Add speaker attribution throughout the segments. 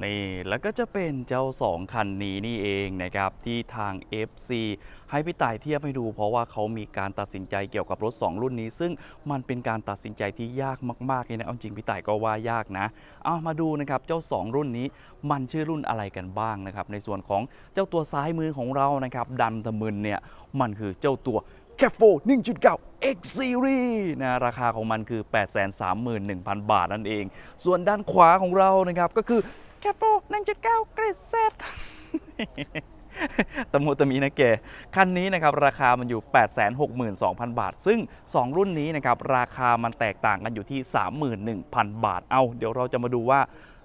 Speaker 1: นี่แล้วก็จะเป็นเจ้า 2 คันนี้นี่เองนะครับที่ทาง FC ให้พี่ต่ายเทียบให้ดูเพราะว่าเขามีการตัดสินใจเกี่ยวกับรถ 2 รุ่นนี้ ซึ่งมันเป็นการตัดสินใจที่ยากมากๆเลยนะเอาจริงพี่ต่ายก็ว่ายากนะเอามาดูนะครับเจ้า 2 รุ่นนี้มันชื่อรุ่นอะไรกันบ้างนะครับในส่วนของเจ้าตัวซ้ายมือของเรานะครับดันตะมึนเนี่ยมันคือเจ้าตัว c a f o 1.9 X Series นะราคาของมันคือ 831,000 บาทนั่นเอง ส่วนด้านขวาของเรานะครับก็คือ c a f o 1.9 g r a d Z ตะมุตะมีนะแกคันนี้นะครับราคามันอยู่ 862,000 บาท ซึ่ง 2 รุ่นนี้นะครับราคามันแตกต่างกันอยู่ที่ 31,000 บาท เอาเดี๋ยวเราจะมาดูว่า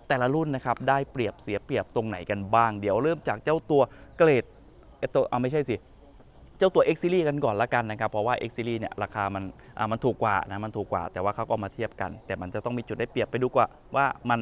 Speaker 1: แต่ละรุ่นนะครับได้เปรียบเสียเปรียบตรงไหนกันบ้าง เดี๋ยวเริ่มจากเจ้าตัวเกรดเอตัวเอาไม่ใช่สิ เจ้าตัว X Series กันก่อนละกันนะครับ เพราะว่า X Series เนี่ยราคามันอ่ามันถูกกว่านะมันถูกกว่า แต่ว่าเขาก็มาเทียบกัน แต่มันจะต้องมีจุดได้เปรียบไปดูกว่าว่ามัน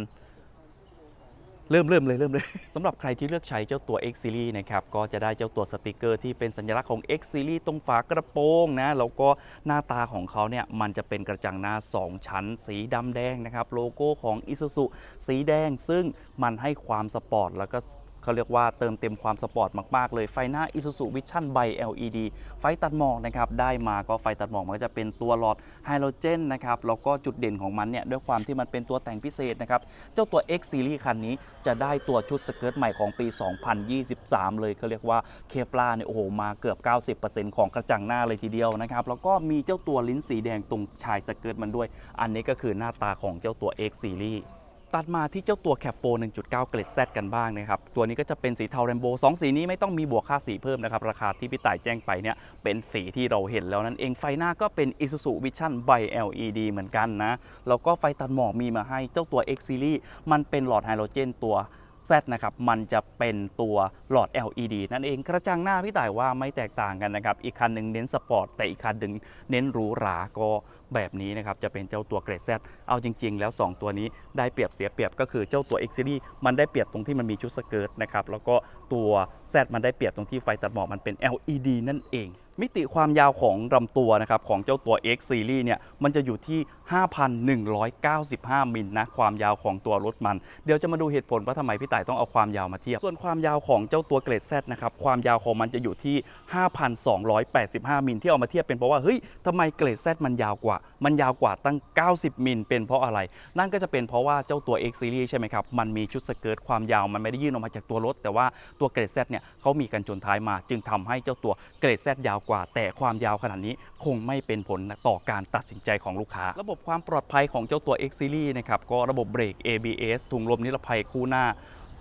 Speaker 1: เริ่มเริ่มเลยเริ่มเลยสำหรับใครที่เลือกใช้เจ้าตัว X Series นะครับก็จะได้เจ้าตัวสติกเกอร์ที่เป็นสัญลักษณ์ของ X Series ตรงฝากระโปรงนะแล้วก็หน้าตาของเขาเนี่ยมันจะเป็นกระจังหน้า 2 ชั้น สีดำแดงนะครับโลโก้ของ Isuzu สีแดงซึ่งมันให้ความสปอร์ตแล้วก็ เขาเรียกว่าเติมเต็มความสปอร์ตมาก ๆ เลยไฟหน้า Isuzu Vision by LED ไฟตัดหมอกนะครับได้มาก็ไฟตัดหมอกมันก็จะเป็นตัวหลอดไฮโดรเจนนะครับแล้วก็จุดเด่นของมันเนี่ยด้วยความที่มันเป็นตัวแต่งพิเศษนะครับเจ้าตัว X Series คันนี้จะได้ตัวชุดสเกิร์ตใหม่ของปี 2023 เลยเขาเรียกว่าเคปลาเนี่ยโอ้โหมาเกือบ 90%ของกระจังหน้าเลยทีเดียวนะครับแล้วก็มีเจ้าตัวลิ้นสีแดงตรงชายสเกิร์ตมันด้วย อันนี้ก็คือหน้าตาของเจ้าตัว X Series ตัดมาที่เจ้าตัวแคปโฟ1.9 เกรด Z กันบ้างนะครับ ตัวนี้ก็จะเป็นสีเทาแรมโบ2สีนี้ไม่ต้องมีบวกค่าสีเพิ่มนะครับ ราคาที่พี่ต่ายแจ้งไปเนี่ยเป็นสีที่เราเห็นแล้วนั่นเองไฟหน้าก็เป็น Isuzu Vision by LED เหมือนกันนะ แล้วก็ไฟตัดหมอกมีมาให้เจ้าตัว X Series มันเป็นหลอดไฮโดรเจนตัว Z นะครับ มันจะเป็นตัวหลอด LED นั่นเอง กระจังหน้าพี่ต่ายว่าไม่แตกต่างกันนะครับ อีกคันหนึ่งเน้นสปอร์ต แต่อีกคันหนึ่งเน้นหรูหรา ก็แบบนี้นะครับจะเป็นเจ้าตัวเกรด Z เอาจริง ๆ แล้ว 2 ตัวนี้ได้เปรียบเสียเปรียบก็คือเจ้าตัว X Series มันได้เปรียบตรงที่มันมีชุดสเกิร์ตนะครับแล้วก็ตัว Z มันได้เปรียบตรงที่ไฟตัดหมอกมันเป็น LED นั่นเองมิติความยาวของลำตัวนะครับของเจ้าตัว X Series เนี่ยมันจะอยู่ที่ 5,195 มิลนะความยาวของตัวรถมัน เดี๋ยวจะมาดูเหตุผลว่าทำไมพี่ต่ายต้องเอาความยาวมาเทียบ ส่วนความยาวของเจ้าตัวเกรด Z นะครับความยาวของมันจะอยู่ที่ 5,285 มิลที่เอามาเทียบเป็นเพราะว่าเฮ้ยทำไมเกรด Z มันยาวกว่ามันยาวกว่าตั้ง 90 มิลเป็นเพราะอะไร นั่นก็จะเป็นเพราะว่าเจ้าตัว X Series ใช่ไหมครับ มันมีชุดสเกิร์ตความยาว มันไม่ได้ยื่นออกมาจากตัวรถ แต่ว่าตัวเกรด Z เนี่ยเขามีกันจนท้ายมา จึงทำให้เจ้าตัวเกรด Z ยาวกว่า แต่ความยาวขนาดนี้คงไม่เป็นผลต่อการตัดสินใจของลูกค้า ระบบความปลอดภัยของเจ้าตัว X Series นะครับก็ระบบเบรก ABS ถุงลมนิรภัยคู่หน้า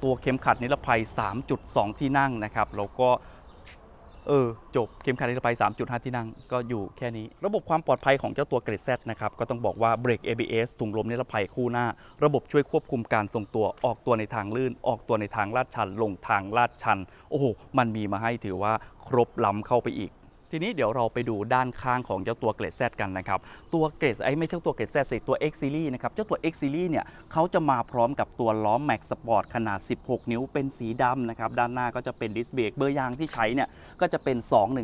Speaker 1: ตัวเข็มขัดนิรภัย 3.2 ที่นั่งนะครับแล้วก็ เออจบเข็มขัดนิรภัย 3.5 ที่นั่งก็อยู่แค่นี้ ระบบความปลอดภัยของเจ้าตัวเกรด Z นะครับ ก็ต้องบอกว่าเบรก ABS ถุงลมนิรภัยคู่หน้า ระบบช่วยควบคุมการทรงตัวออกตัวในทางลื่น ออกตัวในทางลาดชัน ลงทางลาดชัน โอ้โห มันมีมาให้ถือว่าครบล้ำเข้าไปอีก ทีนี้เดี๋ยวเราไปดูด้านข้างของเจ้าตัวเกรด Z กันนะครับ ตัวเกรดไอ้ไม่ใช่ตัวเกรด Z สิตัว X Series นะครับ เจ้าตัว X Series เนี่ยเขาจะมาพร้อมกับตัวล้อ Max Sport ขนาด 16 นิ้วเป็นสีดำนะครับ ด้านหน้าก็จะเป็นดิสเบรกเบอร์ยางที่ใช้เนี่ย ก็จะเป็น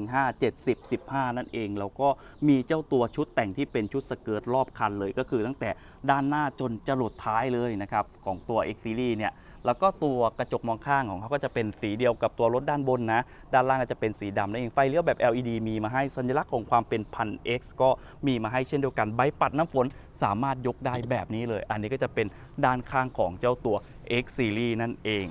Speaker 1: 215 70 15 นั่นเอง แล้วก็มีเจ้าตัวชุดแต่งที่เป็นชุดสเกิร์ตรอบคันเลย ก็คือตั้งแต่ด้านหน้าจนจรดท้ายเลยนะครับของตัว X Series เนี่ย แล้วก็ตัวกระจกมองข้างของเขาก็จะเป็นสีเดียวกับตัวรถด้านบนนะ ด้านล่างก็จะเป็นสีดำนั่นเองไฟเลี้ยวแบบ LED มีมาให้สัญลักษณ์ของความเป็นพัน X ก็มีมาให้เช่นเดียวกันใบปัดน้ำฝนสามารถยกได้แบบนี้เลย อันนี้ก็จะเป็นด้านข้างของเจ้าตัว X Series นั่นเอง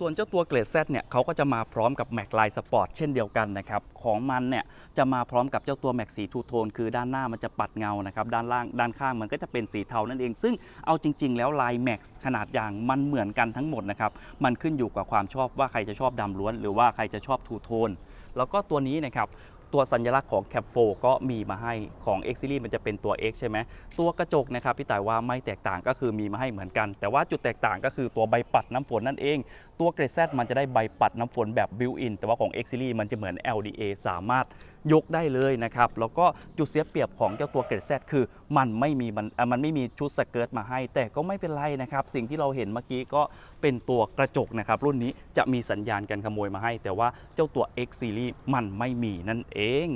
Speaker 1: ส่วนเจ้าตัวเกรด Z เนี่ยเขาก็จะมาพร้อมกับแม็กไลน์สปอร์ตเช่นเดียวกันนะครับ ของมันเนี่ยจะมาพร้อมกับเจ้าตัวแม็กสีทูโทนคือด้านหน้ามันจะปัดเงานะครับด้านล่างด้านข้างมันก็จะเป็นสีเทานั่นเอง ซึ่งเอาจริง ๆ แล้วลายแม็กขนาดยางมันเหมือนกันทั้งหมดนะครับมันขึ้นอยู่กับความชอบว่าใครจะชอบดำล้วน หรือว่าใครจะชอบทูโทนแล้วก็ตัวนี้นะครับ ตัวสัญลักษณ์ของแคปโฟก็มีมาให้ของ X Series มันจะเป็นตัว X ใช่ไหมตัวกระจกนะครับพี่ต่ายว่าไม่แตกต่างก็คือมีมาให้เหมือนกัน แต่ว่าจุดแตกต่างก็คือตัวใบปัดน้ำฝนนั่นเอง ตัวเกรด Z มันจะได้ใบปัดน้ำฝนแบบบิวอินแต่ว่าของ X Series มันจะเหมือน LDA สามารถ ยกได้เลยนะครับ แล้วก็จุดเสียเปรียบของเจ้าตัวเกรดแซคือมันไม่มีมันมันไม่มีชุดสเกิร์ตมาให้ แต่ก็ไม่เป็นไรนะครับ สิ่งที่เราเห็นเมื่อกี้ก็เป็นตัวกระจกนะครับ รุ่นนี้จะมีสัญญาณการขโมยมาให้ แต่ว่าเจ้าตัว X Series มันไม่มีนั่นเอง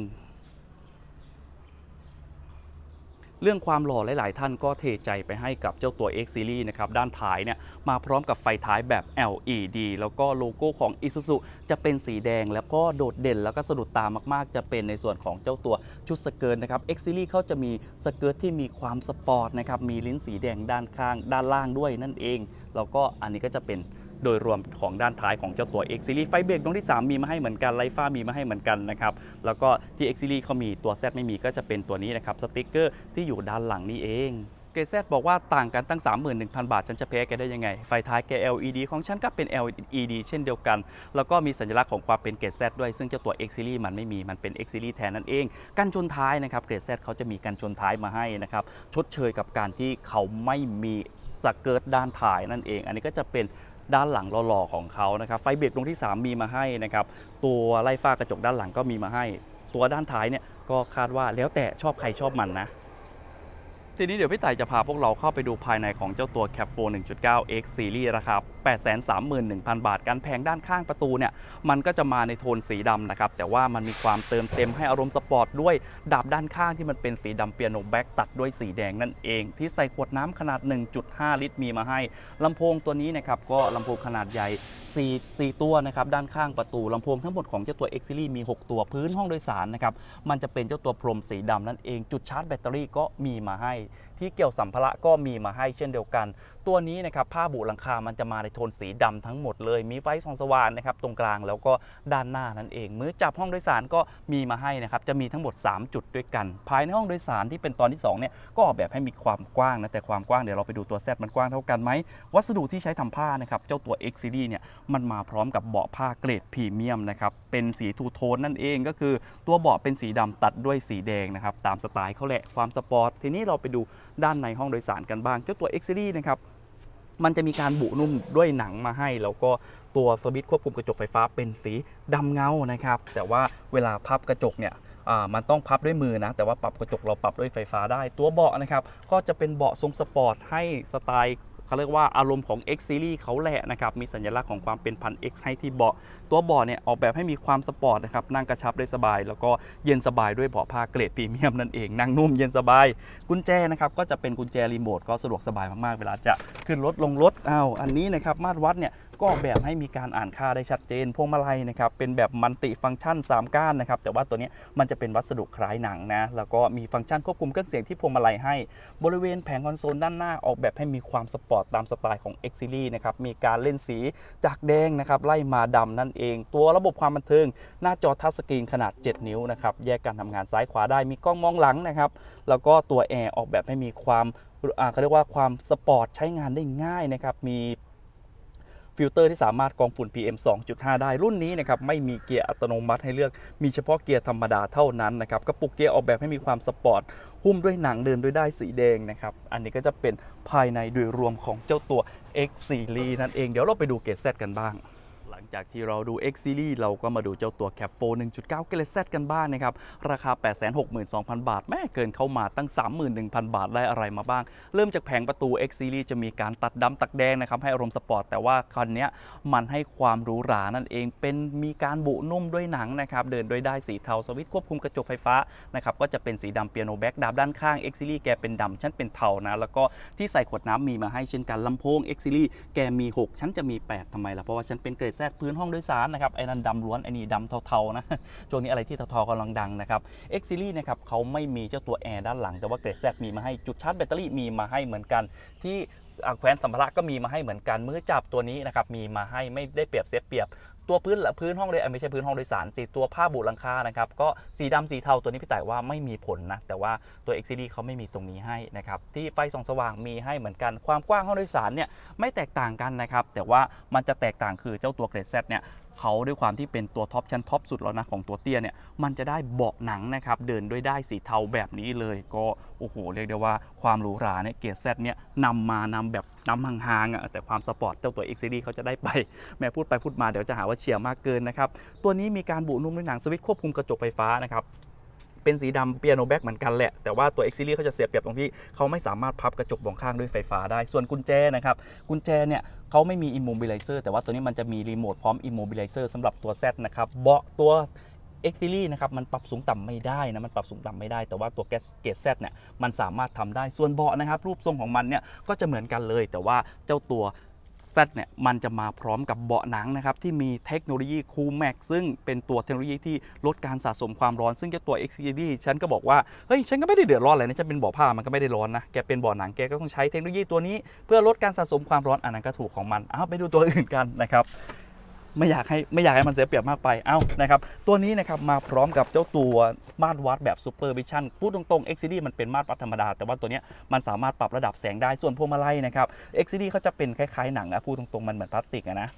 Speaker 1: เรื่องความหล่อหลายๆ ท่านก็เทใจไปให้กับเจ้าตัว X Series นะครับ ด้านท้ายเนี่ยมาพร้อมกับไฟท้ายแบบ LED แล้วก็โลโก้ของ Isuzu จะเป็นสีแดงแล้วก็โดดเด่นแล้วก็สะดุดตามากๆ จะเป็นในส่วนของเจ้าตัวชุดสเกิร์ตนะครับ X Series เขาจะมีสเกิร์ตที่มีความสปอร์ตนะครับ มีลิ้นสีแดงด้านข้าง ด้านล่างด้วยนั่นเอง แล้วก็อันนี้ก็จะเป็น โดยรวมของด้านท้ายของเจ้าตัว X Series ไฟเบรกดวงที่ 3 มีมาให้เหมือนกันไลฟ้ามีมาให้เหมือนกันนะครับแล้วก็ที่ X Series เขามีตัว Z ไม่มีก็จะเป็นตัวนี้นะครับสติกเกอร์ที่อยู่ด้านหลังนี่เองเกรด Z บอกว่าต่างกันตั้ง 31,000 บาท ฉันจะแพ้แกได้ยังไง ไฟท้ายแก LED ของฉันก็เป็น LED เช่นเดียวกัน แล้วก็มีสัญลักษณ์ของความเป็นเกรด Z ด้วย ซึ่งเจ้าตัว X Series มันไม่มี มันเป็น X Series แทนนั่นเอง กันชนท้ายนะครับ เกรด Z เขาจะมีกันชนท้ายมาให้นะครับ ชดเชยกับการที่เขาไม่มีสเกิร์ตด้านท้ายนั่นเอง อันนี้ก็จะเป็น ด้านหลังหล่อๆของเขานะครับไฟเบรกตรงที่ 3 มีมาให้นะครับตัวไล่ฟ้ากระจกด้านหลังก็มีมาให้ ตัวด้านท้ายเนี่ยก็คาดว่าแล้วแต่ชอบใครชอบมันนะทีนี้เดี๋ยวพี่ต่ายจะพาพวกเราเข้าไปดูภายในของเจ้าตัว Cap 4 1.9 X Series ราครับ831,000 บาท การแผงด้านข้างประตูเนี่ยมันก็จะมาในโทนสีดำนะครับ แต่ว่ามันมีความเติมเต็มให้อารมณ์สปอร์ตด้วยดาบด้านข้างที่มันเป็นสีดำเปียโนแบ็กตัดด้วยสีแดงนั่นเอง ที่ใส่ขวดน้ำขนาด 1.5 ลิตรมีมาให้ลำโพงตัวนี้นะครับก็ลำโพงขนาดใหญ่4 4ตัวนะครับด้านข้างประตูลำโพงทั้งหมดของเจ้าตัว X Series มี 6 ตัวพื้นห้องโดยสารนะครับมันจะเป็นเจ้าตัวพรมสีดำนั่นเองจุดชาร์จแบตเตอรี่ก็มีมาให้ ที่เกี่ยวสัมภาระก็มีมาให้เช่นเดียวกัน ตัวนี้นะครับผ้าบุหลังคามันจะมาในโทนสีดำทั้งหมดเลย มีไฟส่องสว่างนะครับตรงกลางแล้วก็ด้านหน้านั่นเอง มือจับห้องโดยสารก็มีมาให้นะครับจะมีทั้งหมด 3 จุดด้วยกัน ภายในห้องโดยสารที่เป็นตอนที่2เนี่ยก็ออกแบบให้มีความกว้างนะแต่ความกว้างเดี๋ยวเราไปดูตัว Z มันกว้างเท่ากันไหมวัสดุที่ใช้ทำผ้านะครับเจ้าตัว X Series เนี่ยมันมาพร้อมกับเบาะผ้าเกรดพรีเมียมนะครับเป็นสีทูโทนนั่นเองก็คือตัวเบาะเป็นสีดำตัดด้วยสีแดงนะครับตามสไตล์เขาแหละความสปอร์ตทีนี้เราไปดูด้านในห้องโดยสารกันบ้าง เจ้าตัว X Series นะครับ มันจะมีการบุนุ่มด้วยหนังมาให้ แล้วก็ตัวสวิตช์ควบคุมกระจกไฟฟ้าเป็นสีดำเงานะครับ แต่ว่าเวลาพับกระจกเนี่ยมันต้องพับด้วยมือนะ แต่ว่าปรับกระจกเราปรับด้วยไฟฟ้าได้ ตัวเบาะนะครับ ก็จะเป็นเบาะทรงสปอร์ตให้สไตล์ เขาเรียกว่าอารมณ์ของ X Series เขาแหละนะครับ มีสัญลักษณ์ของความเป็นพัน X ให้ที่เบาะ ตัวเบาะเนี่ยออกแบบให้มีความสปอร์ตนะครับ นั่งกระชับได้สบาย แล้วก็เย็นสบายด้วยเบาะผ้าเกรดพรีเมียมนั่นเอง นั่งนุ่มเย็นสบาย กุญแจนะครับก็จะเป็นกุญแจรีโมทก็สะดวกสบายมากๆ เวลาจะขึ้นรถลงรถอ้าวอันนี้นะครับมาตรวัดเนี่ย ก็ออกแบบให้มีการอ่านค่าได้ชัดเจน พวงมาลัยนะครับเป็นแบบมัลติฟังก์ชัน 3 ก้านนะครับแต่ว่าตัวนี้มันจะเป็นวัสดุคล้ายหนังนะแล้วก็มีฟังก์ชันควบคุมเครื่องเสียงที่พวงมาลัยให้บริเวณแผงคอนโซลด้านหน้าออกแบบให้มีความสปอร์ตตามสไตล์ของ X Series นะครับมีการเล่นสีจากแดงนะครับไล่มาดำนั่นเอง ตัวระบบความบันเทิง หน้าจอทัชสกรีนขนาด 7 นิ้วนะครับแยกการทำงานซ้ายขวาได้มีกล้องมองหลังนะครับแล้วก็ตัวแอร์ออกแบบให้มีความอ่าเขาเรียกว่าความสปอร์ตใช้งานได้ง่ายนะครับมี ฟิลเตอร์ที่สามารถกรองฝุ่น PM 2.5 ได้รุ่นนี้นะครับไม่มีเกียร์อัตโนมัติให้เลือกมีเฉพาะเกียร์ธรรมดาเท่านั้นนะครับกระปุกเกียร์ออกแบบให้มีความสปอร์ตหุ้มด้วยหนังเดินด้วยได้สีแดงนะครับ อันนี้ก็จะเป็นภายในโดยรวมของเจ้าตัว X Series นั่นเอง เดี๋ยวเราไปดูเกรด Z กันบ้าง จากที่เราดู X Series เราก็มาดูเจ้าตัว Cap 4 1.9เกรด Z กันบ้างนะครับ ราคา 862,000 บาท แม่เกินเข้ามาตั้ง 31,000 บาทได้อะไรมาบ้าง เริ่มจากแผงประตู X Series จะมีการตัดดำตัดแดงนะครับ ให้อารมณ์สปอร์ต แต่ว่าคันนี้มันให้ความหรูหรานั่นเองเป็นมีการบุนุ่มด้วยหนังนะครับ เดินด้วยได้สีเทาสวิตช์ควบคุมกระจกไฟฟ้านะครับก็จะเป็นสีดำเปียโนแบ็กดาบด้านข้าง X Series แกเป็นดำชั้นเป็นเทานะแล้วก็ที่ใส่ขวดน้ำมีมาให้เช่นกันลำโพง X Series แกมี 6 ชั้นจะมี 8ทำไมล่ะเพราะว่าฉันเป็นเกรดแซพื้นห้องโดยสารนะครับไอ้นั่นดำล้วนไอ้นี่ดำเทาๆนะช่วงนี้อะไรที่เทาๆกำลังดังนะครับ X Series นะครับเขาไม่มีเจ้าตัวแอร์ด้านหลังแต่ว่าเกรดแซมีมาให้จุดชาร์จแบตเตอรี่มีมาให้เหมือนกัน ที่อ่าแขวนสัมภาระก็มีมาให้เหมือนกันมือจับตัวนี้นะครับมีมาให้ไม่ได้เปรียบเสียเปรียบ ตัวพื้นละพื้นห้องเลยไม่ใช่พื้นห้องโดยสารสีตัวผ้าบุหลังคานะครับก็สีดำสีเทาตัวนี้พี่ต่ายว่าไม่มีผลนะแต่ว่าตัว XCD เขาไม่มีตรงนี้ให้นะครับที่ไฟส่องสว่างมีให้เหมือนกันความกว้างห้องโดยสารเนี่ยไม่แตกต่างกันนะครับแต่ว่ามันจะแตกต่างคือเจ้าตัวเกรดเซเนี่ย เขาด้วยความที่เป็นตัวท็อปชั้นท็อปสุดแล้วนะของตัวเตี้ยเนี่ยมันจะได้เบาะหนังนะครับเดินด้วยได้สีเทาแบบนี้เลย ก็โอ้โหเรียกได้ว่าความหรูหราเนี่ยเกียร์แซดเนี่ยนำมานำแบบนำห่างๆอะแต่ความสปอร์ตเจ้าตัว X Series เขาจะได้ไปแม่พูดไปพูดมาเดี๋ยวจะหาว่าเชียร์มากเกินนะครับตัวนี้มีการบุนุ่มด้วยหนังสวิตช์ควบคุมกระจกไฟฟ้านะครับ เป็นสีดำเปียโนแบ็กเหมือนกันแหละ แต่ว่าตัว X Series เขาจะเสียเปรียบตรงที่เขาไม่สามารถพับกระจกบองข้างด้วยไฟฟ้าได้ ส่วนกุญแจนะครับ กุญแจเนี่ยเขาไม่มี immobilizer แต่ว่าตัวนี้มันจะมีรีโมทพร้อม immobilizer สำหรับตัว Z นะครับ เบาะตัว X Series นะครับมันปรับสูงต่ำไม่ได้นะมันปรับสูงต่ำไม่ได้ แต่ว่าตัวเกเกตเนี่ยมันสามารถทำได้ส่วนเบาะนะครับรูปทรงของมันเนี่ยก็จะเหมือนกันเลย แต่ว่าเจ้าตัว Z เนี่ยมันจะมาพร้อมกับเบาะหนังนะครับที่มีเทคโนโลยี Cool Max ซึ่งเป็นตัวเทคโนโลยีที่ลดการสะสมความร้อน ซึ่งเจ้าตัว XCD ฉันก็บอกว่า เฮ้ย ฉันก็ไม่ได้เดือดร้อนอะไรนะ ฉันเป็นเบาะผ้ามันก็ไม่ได้ร้อนนะ แกเป็นเบาะหนังแกก็ต้องใช้เทคโนโลยีตัวนี้ เพื่อลดการสะสมความร้อนอันนั้นก็ถูกของมันเอาไปดูตัวอื่นกันนะครับ ไม่อยากให้ไม่อยากให้มันเสียเปรียบมากไป เอ้านะครับตัวนี้นะครับมาพร้อมกับเจ้าตัวมาตรวัดแบบ Super Vision พูดตรงๆ XCD มันเป็นมาตรวัดธรรมดา แต่ว่าตัวนี้มันสามารถปรับระดับแสงได้ส่วนพวงมาลัยนะครับ XCD เขาจะเป็นคล้ายๆหนังอะพูดตรงๆ มันเหมือนพลาสติกอะนะ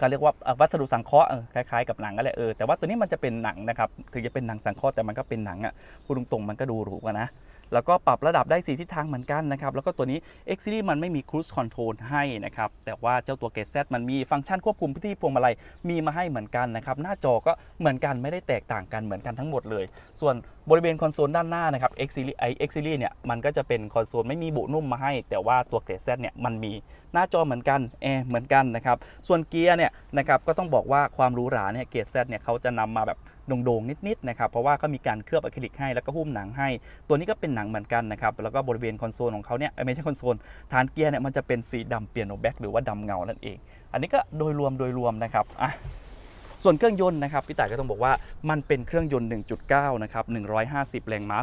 Speaker 1: ก็เรียกว่าวัสดุสังเคราะห์คล้ายๆกับหนังก็แหละเออแต่ว่าตัวนี้มันจะเป็นหนังนะครับถึงจะเป็นหนังสังเคราะห์แต่มันก็เป็นหนังอะพูดตรงๆมันก็ดูหรูกันนะ แล้วก็ปรับระดับได้สีทิศทางเหมือนกันนะครับ แล้วก็ตัวนี้ X Series มันไม่มี Cruise Control ให้นะครับ แต่ว่าเจ้าตัว Gate Z มันมีฟังก์ชันควบคุมพื้นที่พวงมาลัยมีมาให้เหมือนกันนะครับ หน้าจอก็เหมือนกันไม่ได้แตกต่างกันเหมือนกันทั้งหมดเลย ส่วนบริเวณคอนโซลด้านหน้านะครับ X Series ไอ X Series เนี่ยมันก็จะเป็นคอนโซลไม่มีบุนุ่มมาให้ แต่ว่าตัว Gate Z เนี่ยมันมีหน้าจอเหมือนกันแอร์เหมือนกันนะครับ ส่วนเกียร์เนี่ยนะครับก็ต้องบอกว่าความหรูหราเนี่ย Gate Z เนี่ยเขาจะนำมาแบบโด่งๆ นิดๆนะครับเพราะว่าก็มีการเคลือบอะคริลิกให้แล้วก็หุ้มหนังให้ ตัวนี้ก็เป็นหนังเหมือนกันนะครับแล้วก็บริเวณคอนโซลของเขาเนี่ยเอ้ยไม่ใช่คอนโซลฐานเกียร์เนี่ยมันจะเป็นสีดำเปียโนแบ็กหรือว่าดำเงานั่นเอง อันนี้ก็โดยรวมโดยรวมนะครับอะ ส่วนเครื่องยนต์นะครับพี่ต่ายก็ต้องบอกว่ามันเป็นเครื่องยนต์ 1.9 นะครับ 150 แรงม้า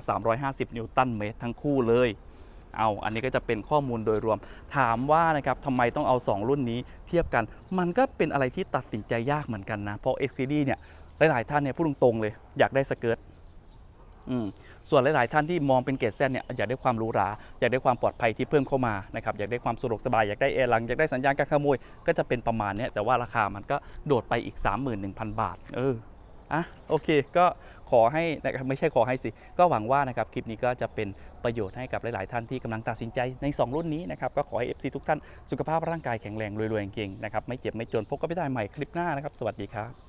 Speaker 1: 350 นิวตันเมตรทั้งคู่เลย เอา อันนี้ก็จะเป็นข้อมูลโดยรวม ถามว่านะครับทำไมต้องเอา 2 รุ่นนี้เทียบกัน มันก็เป็นอะไรที่ตัดสินใจยากเหมือนกันนะ เพราะ XCD เนี่ยหลายๆท่านเนี่ยพูดตรงๆเลย อยากได้สเกิร์ต ส่วนหลาย ๆ ท่านที่มองเป็นเกรดแซนเนี่ยอยากได้ความหรูหราอยากได้ความปลอดภัยที่เพิ่มเข้ามานะครับอยากได้ความสะดวกสบายอยากได้แอร์หลังอยากได้สัญญาณการขโมยก็จะเป็นประมาณนี้แต่ว่าราคามันก็โดดไปอีก 31,000 บาท เอออะโอเคก็ขอให้นะครับไม่ใช่ขอให้สิ ก็หวังว่านะครับคลิปนี้ก็จะเป็นประโยชน์ให้กับหลาย ๆ ท่านที่กำลังตัดสินใจใน 2 รุ่นนี้นะครับก็ขอให้ FC ทุกท่านสุขภาพร่างกายแข็งแรงรวยๆเก่งๆนะครับไม่เจ็บไม่จนพบกันไม่ได้ใหม่คลิปหน้านะครับ สวัสดีครับ